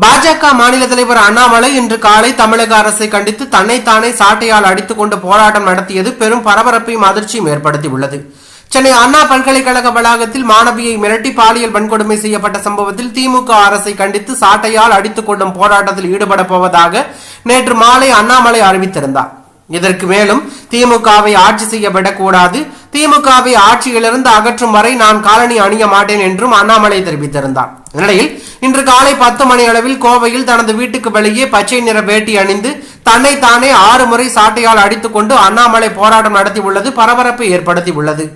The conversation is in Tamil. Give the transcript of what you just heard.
பாஜக மாநில தலைவர் அண்ணாமலை இன்று காலை தமிழக அரசை கண்டித்து தன்னைத்தானே சாட்டையால் அடித்துக்கொண்டு போராட்டம் நடத்தியது பெரும் பரபரப்பையும் அதிர்ச்சியும் ஏற்படுத்தியுள்ளது. சென்னை அண்ணா பல்கலைக்கழக வளாகத்தில் மாணவியை மிரட்டி பாலியல் வன்கொடுமை செய்யப்பட்ட சம்பவத்தில் திமுக அரசை கண்டித்து சாட்டையால் அடித்துக் கொள்ளும் போராட்டத்தில் ஈடுபட போவதாக நேற்று மாலை அண்ணாமலை அறிவித்திருந்தார். இதற்கு மேலும் திமுகவை ஆட்சி செய்ய விடக்கூடாது. திமுகவை ஆட்சியிலிருந்து அகற்றும் வரை நான் காலனி அணிய மாட்டேன் என்றும் அண்ணாமலை தெரிவித்திருந்தார். இந்நிலையில் இன்று காலை பத்து மணி அளவில் கோவையில் தனது வீட்டுக்கு வெளியே பச்சை நிற வேட்டி அணிந்து தன்னை தானே ஆறு முறை சாட்டையால் அடித்துக்கொண்டு அண்ணாமலை போராட்டம் நடத்தியுள்ளது பரபரப்பை ஏற்படுத்தியுள்ளது.